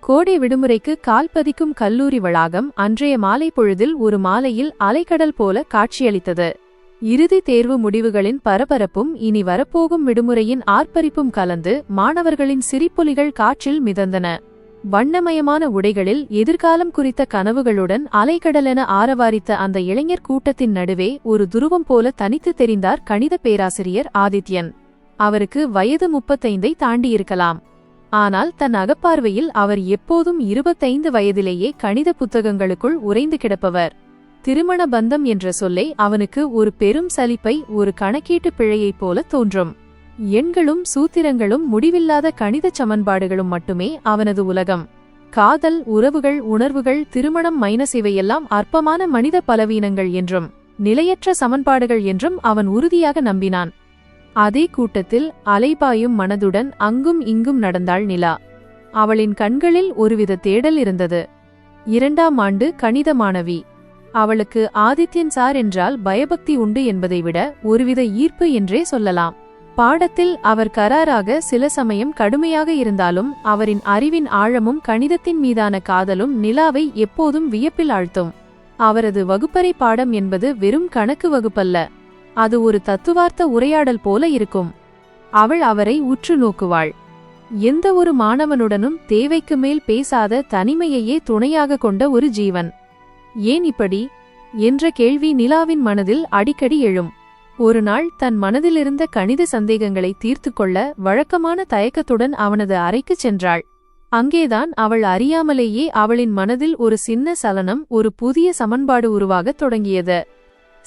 கோடை விடுமுறைக்கு கால் பதிக்கும் கல்லூரி வளாகம் அன்றைய மாலை பொழுதில் ஒரு மாலையில் அலைக்கடல் போல காட்சியளித்தது. இறுதி தேர்வு முடிவுகளின் பரபரப்பும் இனி வரப்போகும் விடுமுறையின் ஆர்ப்பரிப்பும் கலந்து மாணவர்களின் சிரிப்பொலிகள் காற்றில் மிதந்தன. வண்ணமயமான உடைகளில் எதிர்காலம் குறித்த கனவுகளுடன் அலைக்கடலென ஆரவாரித்த அந்த இளைஞர் கூட்டத்தின் நடுவே ஒரு துருவம் போல தனித்து தெரிந்தார் கணித பேராசிரியர் ஆதித்யன். அவருக்கு வயது முப்பத்தைந்தை தாண்டியிருக்கலாம். ஆனால் தன் அகப்பார்வையில் அவர் எப்போதும் இருபத்தைந்து வயதிலேயே கணித புத்தகங்களுக்குள் உறைந்து கிடப்பவர். திருமண பந்தம் என்ற சொல்லை அவனுக்கு ஒரு பெரும் சலிப்பை ஒரு கணக்கீட்டு பிழையைப் போல தோன்றும். எண்களும் சூத்திரங்களும் முடிவில்லாத கணிதச் சமன்பாடுகளும் மட்டுமே அவனது உலகம். காதல் உறவுகள் உணர்வுகள் திருமணம் மைனஸ் இவையெல்லாம் அற்பமான மனித பலவீனங்கள் என்றும் நிலையற்ற சமன்பாடுகள் என்றும் அவன் உறுதியாக நம்பினான். அதே கூட்டத்தில் அலைபாயும் மனதுடன் அங்கும் இங்கும் நடந்தாள் நிலா. அவளின் கண்களில் ஒருவித தேடல் இருந்தது. இரண்டாம் ஆண்டு கணித மாணவி அவளுக்கு ஆதித்யன் சார் என்றால் பயபக்தி உண்டு என்பதை விட ஒருவித ஈர்ப்பு என்றே சொல்லலாம். பாடத்தில் அவர் கராராக சில சமயம் கடுமையாக இருந்தாலும் அவரின் அறிவின் ஆழமும் கணிதத்தின் மீதான காதலும் நிலாவை எப்போதும் வியப்பில் ஆழ்த்தும். அவரது வகுப்பறை பாடம் என்பது வெறும் கணக்கு வகுப்பல்ல. அது ஒரு தத்துவார்த்த உரையாடல் போல இருக்கும். அவள் அவரை உற்று நோக்குவாள். எந்த ஒரு மாணவனுடனும் தேவைக்கு மேல் பேசாத தனிமையையே துணையாக கொண்ட ஒரு ஜீவன். ஏன் இப்படி? என்ற கேள்வி நிலாவின் மனதில் அடிக்கடி எழும். ஒரு நாள் தன் மனதிலிருந்த கணித சந்தேகங்களை தீர்த்து கொள்ள வழக்கமான தயக்கத்துடன் அவனது அறைக்குச் சென்றாள். அங்கேதான் அவள் அறியாமலேயே அவளின் மனதில் ஒரு சின்ன சலனம் ஒரு புதிய சமன்பாடு உருவாகத் தொடங்கியது.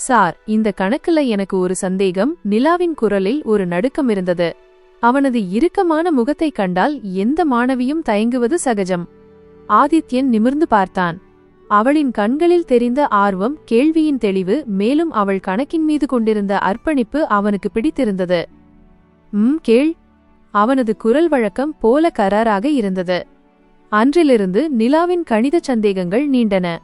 சார் இந்த கணக்குல எனக்கு ஒரு சந்தேகம். நிலாவின் குரலில் ஒரு நடுக்கம் இருந்தது. அவனது இறுக்கமான முகத்தைக் கண்டால் எந்த மாணவியும் தயங்குவது சகஜம். ஆதித்யன் நிமிர்ந்து பார்த்தான். அவளின் கண்களில் தெரிந்த ஆர்வம் கேள்வியின் தெளிவு மேலும் அவள் கணக்கின் மீது கொண்டிருந்த அர்ப்பணிப்பு அவனுக்கு பிடித்திருந்தது. ம் கேள். அவனது குரல் வழக்கம் போல கராராக இருந்தது. அன்றிலிருந்து நிலாவின் கணித சந்தேகங்கள் நீண்டன.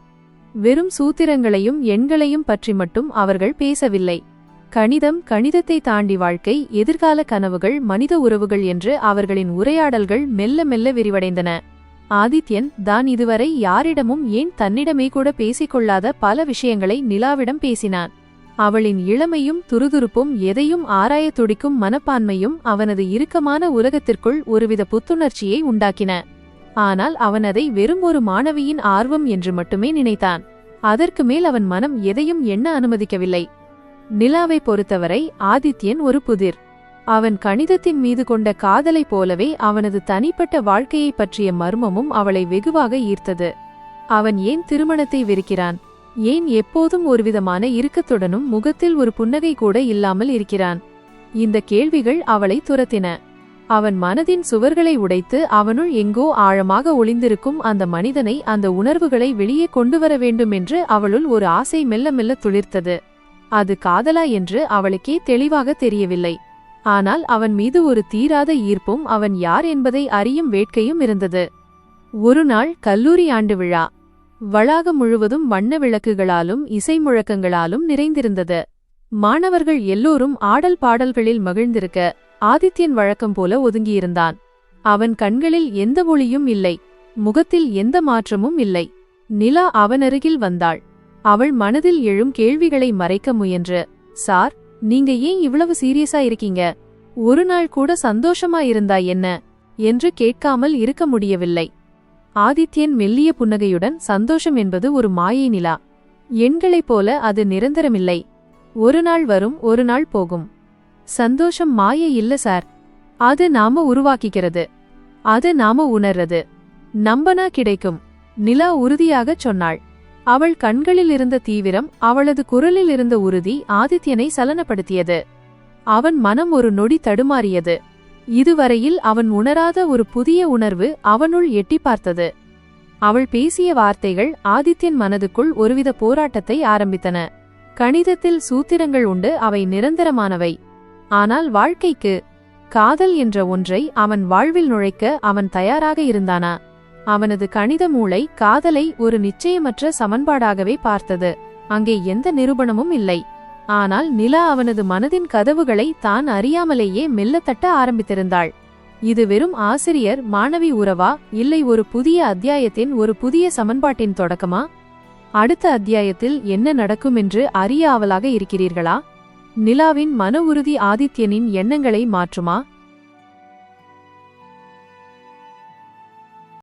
வெறும் சூத்திரங்களையும் எண்களையும் பற்றி மட்டும் அவர்கள் பேசவில்லை. கணிதம் கணிதத்தை தாண்டி வாழ்க்கை எதிர்கால கனவுகள் மனித உறவுகள் என்று அவர்களின் உரையாடல்கள் மெல்ல மெல்ல விரிவடைந்தன. ஆதித்யன் தான் இதுவரை யாரிடமும் ஏன் தன்னிடமே கூட பேசிக்கொள்ளாத பல விஷயங்களை நிலாவிடம் பேசினான். அவளின் இளமையும் துருதுருப்பும் எதையும் ஆராயத் துடிக்கும் மனப்பான்மையும் அவனது இறுக்கமான உலகத்திற்குள் ஒருவித புத்துணர்ச்சியை உண்டாக்கின. ஆனால் அவன் அதை வெறும் ஒரு மாணவியின் ஆர்வம் என்று மட்டுமே நினைத்தான். அதற்கு மேல் அவன் மனம் எதையும் எண்ண அனுமதிக்கவில்லை. நிலாவை பொறுத்தவரை ஆதித்யன் ஒரு புதிர். அவன் கணிதத்தின் மீது கொண்ட காதலைப் போலவே அவனது தனிப்பட்ட வாழ்க்கையைப் பற்றிய மர்மமும் அவளை வெகுவாக ஈர்த்தது. அவன் ஏன் திருமணத்தை வெறுக்கிறான்? ஏன் எப்போதும் ஒருவிதமான இறுக்கத்துடனும் முகத்தில் ஒரு புன்னகை கூட இல்லாமல் இருக்கிறான்? இந்த கேள்விகள் அவளை துரத்தின. அவன் மனதின் சுவர்களை உடைத்து அவனுள் எங்கோ ஆழமாக ஒளிந்திருக்கும் அந்த மனிதனை அந்த உணர்வுகளை வெளியே கொண்டு வர வேண்டும் என்று அவளுள் ஒரு ஆசை மெல்ல மெல்ல துளிர்த்தது. அது காதலா என்று அவளுக்கே தெளிவாக தெரியவில்லை. ஆனால் அவன் மீது ஒரு தீராத ஈர்ப்பும் அவன் யார் என்பதை அறியும் வேட்கையும் இருந்தது. ஒரு நாள் கல்லூரி ஆண்டு விழா. வளாகம் முழுவதும் வண்ண விளக்குகளாலும் இசை முழக்கங்களாலும் நிறைந்திருந்தது. மாணவர்கள் எல்லோரும் ஆடல் பாடல்களில் மகிழ்ந்திருக்க ஆதித்யன் வழக்கம் போல ஒதுங்கியிருந்தான். அவன் கண்களில் எந்த ஒளியும் இல்லை முகத்தில் எந்த மாற்றமும் இல்லை. நிலா அவனருகில் வந்தாள். அவள் மனதில் எழும் கேள்விகளை மறைக்க முயன்று சார் நீங்க ஏன் இவ்வளவு சீரியஸா இருக்கீங்க? ஒரு நாள் கூட சந்தோஷமா இருந்தா என்ன? என்று கேட்காமல் இருக்க முடியவில்லை. ஆதித்யன் மெல்லிய புன்னகையுடன் சந்தோஷம் என்பது ஒரு மாயை நிலா. எண்களைப் போல அது நிரந்தரமில்லை. ஒரு நாள் வரும் ஒரு நாள் போகும். சந்தோஷம் மாயை இல்ல சார். அது நாம உருவாக்கிக்கிறது. அது நாம உணர்றது. நம்பனா கிடைக்கும். நிலா உறுதியாகச் சொன்னாள். அவள் கண்களில் இருந்த தீவிரம் அவளது குரலில் இருந்த உறுதி ஆதித்யனை சலனப்படுத்தியது. அவன் மனம் ஒரு நொடி தடுமாறியது. இதுவரையில் அவன் உணராத ஒரு புதிய உணர்வு அவனுள் எட்டி பார்த்தது. அவள் பேசிய வார்த்தைகள் ஆதித்யன் மனதுக்குள் ஒருவித போராட்டத்தை ஆரம்பித்தன. கணிதத்தில் சூத்திரங்கள் உண்டு அவை நிரந்தரமானவை. ஆனால் வாழ்க்கைக்கு காதல் என்ற ஒன்றை அவன் வாழ்வில் நுழைக்க அவன் தயாராக இருந்தானா? அவனது கணித மூளை காதலை ஒரு நிச்சயமற்ற சமன்பாடாகவே பார்த்தது. அங்கே எந்த நிரூபணமும் இல்லை. ஆனால் நிலா அவனது மனதின் கதவுகளை தான் அறியாமலேயே மெல்லத்தட்ட ஆரம்பித்திருந்தாள். இது வெறும் ஆசிரியர் மாணவி உறவா? இல்லை ஒரு புதிய அத்தியாயத்தின் ஒரு புதிய சமன்பாட்டின் தொடக்கமா? அடுத்த அத்தியாயத்தில் என்ன நடக்கும் என்று அறிய ஆவலாக இருக்கிறீர்களா? நிலாவின் மன உறுதி ஆதித்யனின் எண்ணங்களை மாற்றுமா?